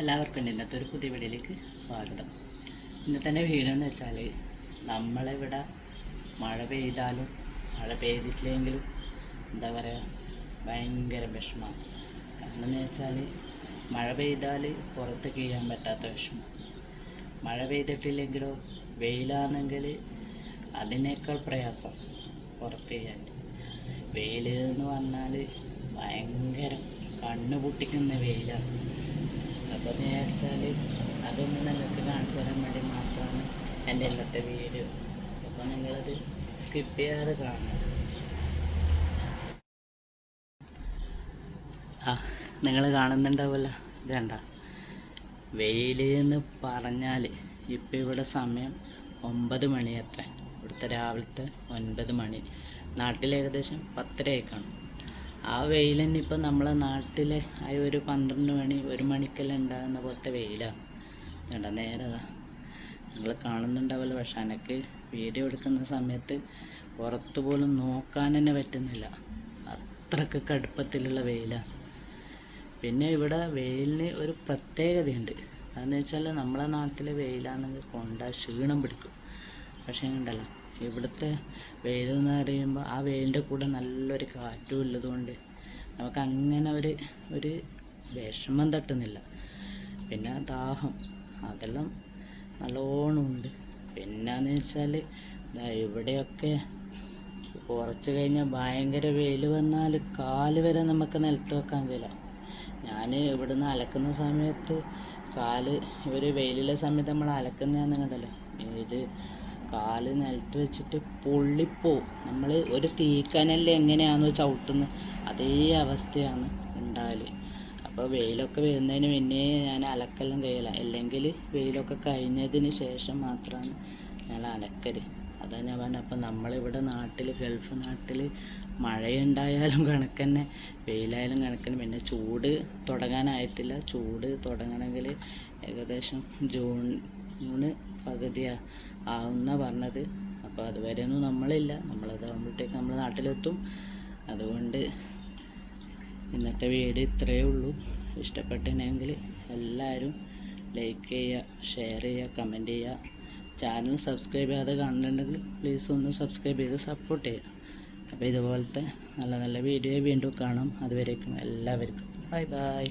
എല്ലാവർക്കും എന്റെ ഇന്നത്തെ ഒരു പുതിയ വീഡിയോയിലേക്ക് സ്വാഗതം. ഇന്നത്തെ വീഡിയോ എന്ന് വെച്ചാൽ നമ്മളിവിടെ മഴ പെയ്താലും മഴ പെയ്തിട്ടില്ലെങ്കിലും എന്താ പറയുക ഭയങ്കര വിഷമമാണ് കാരണം എന്ന് വെച്ചാൽ മഴ പെയ്താൽ പുറത്ത് ചെയ്യാൻ പറ്റാത്ത വിഷമം. മഴ പെയ്തിട്ടില്ലെങ്കിലോ വെയിലാണെങ്കിൽ അതിനേക്കാൾ പ്രയാസം പുറത്ത് ചെയ്യാൻ വെയിൽ എന്ന് പറഞ്ഞാൽ ഭയങ്കര കണ്ണ് പൊട്ടിക്കുന്ന വെയിലാണ്. വിചാരിച്ചാൽ അതൊന്ന് നിങ്ങൾക്ക് കാണിച്ചു തരാൻ വേണ്ടി മാത്രമാണ് എന്റെ ഇന്നത്തെ വീഡിയോ. അപ്പോൾ നിങ്ങളത് സ്കിപ്പ് ചെയ്യാതെ കാണുക. ആ നിങ്ങൾ കാണുന്നുണ്ടാവുമല്ലോ. ഇതേണ്ട വെയിൽ എന്ന് പറഞ്ഞാൽ ഇപ്പം ഇവിടെ സമയം ഒമ്പത് മണി അത്ര. ഇവിടുത്തെ രാവിലത്തെ ഒൻപത് മണി. നാട്ടിൽ ഏകദേശം പത്തരയൊക്കെ കാണും ആ ഇപ്പം നമ്മളെ നാട്ടിലെ ആ ഒരു പന്ത്രണ്ട് മണി ഒരു മണിക്കെല്ലാം ഉണ്ടാകുന്ന പോലത്തെ വെയിലാണ് നേരെ അതാ. നിങ്ങൾ കാണുന്നുണ്ടാവില്ല പക്ഷെ എനിക്ക് വീഡിയോ എടുക്കുന്ന സമയത്ത് പുറത്ത് പോലും നോക്കാൻ തന്നെ പറ്റുന്നില്ല. അത്രയ്ക്ക് കടുപ്പത്തിലുള്ള വെയിലാണ് പിന്നെ ഇവിടെ വെയിലിന് ഒരു പ്രത്യേകതയുണ്ട്. അതെന്ന് വെച്ചാൽ നമ്മളെ നാട്ടിലെ വെയിലാണെങ്കിൽ കൊണ്ട ക്ഷീണം പിടിക്കും. പക്ഷേ ഉണ്ടല്ലോ ഇവിടുത്തെ വെയിൽ എന്ന് പറയുമ്പോൾ ആ വെയിലിന്റെ കൂടെ നല്ലൊരു കാറ്റും ഉള്ളതുകൊണ്ട് നമുക്ക് അങ്ങനെ ഒരു ഒരു വിഷമം തട്ടുന്നില്ല. പിന്നെ ദാഹം അതെല്ലാം നല്ലോണം ഉണ്ട്. പിന്നെന്ന് വെച്ചാൽ ഇവിടെയൊക്കെ കുറച്ച് കഴിഞ്ഞാൽ ഭയങ്കര വെയിൽ വന്നാൽ കാൽ വരെ നമുക്ക് നിലത്ത് വെക്കാൻ കഴിയില്ല. ഞാൻ ഇവിടുന്ന് അലക്കുന്ന സമയത്ത് കാൽ ഇവർ വെയിലുള്ള സമയത്ത് നമ്മൾ അലക്കുന്നതെന്ന് കണ്ടല്ലോ. ഇത് കാൽ നിലത്ത് വെച്ചിട്ട് പൊള്ളിപ്പോവും. നമ്മൾ ഒരു തീക്കനല്ലേ എങ്ങനെയാണോ ചവിട്ടുന്നത് അതേ അവസ്ഥയാണ് ഉണ്ടാവൽ അപ്പോൾ വെയിലൊക്കെ വരുന്നതിന് മുന്നേ ഞാൻ അലക്കെല്ലാം കഴിയില്ല അല്ലെങ്കിൽ വെയിലൊക്കെ കഴിഞ്ഞതിന് ശേഷം മാത്രമാണ് ഞാൻ അലക്കൽ. അതാണ് ഞാൻ പറഞ്ഞത് അപ്പം നമ്മളിവിടെ നാട്ടിൽ ഗൾഫ് നാട്ടിൽ മഴയുണ്ടായാലും കണക്ക് തന്നെ വെയിലായാലും കണക്കിന് പിന്നെ ചൂട് തുടങ്ങാനായിട്ടില്ല. ചൂട് തുടങ്ങണമെങ്കിൽ ഏകദേശം ജൂൺ ജൂണ് പകുതിയാ ആവുന്ന പറഞ്ഞത്. അപ്പോൾ അതുവരെയൊന്നും നമ്മളില്ല. നമ്മളതാകുമ്പോഴത്തേക്ക് നമ്മൾ നാട്ടിലെത്തും. അതുകൊണ്ട് ഇന്നത്തെ വീഡിയോ ഇത്രയേ ഉള്ളൂ. ഇഷ്ടപ്പെട്ടിനെങ്കിൽ എല്ലാവരും ലൈക്ക് ചെയ്യുക ഷെയർ ചെയ്യുക കമന്റ് ചെയ്യുക. ചാനൽ സബ്സ്ക്രൈബ് ചെയ്യാതെ കാണുന്നുണ്ടെങ്കിൽ പ്ലീസ് ഒന്ന് സബ്സ്ക്രൈബ് ചെയ്ത് സപ്പോർട്ട് ചെയ്യുക. അപ്പോൾ ഇതുപോലത്തെ നല്ല നല്ല വീഡിയോ വീണ്ടും കാണാം. അതുവരേക്കും എല്ലാവർക്കും. Bye bye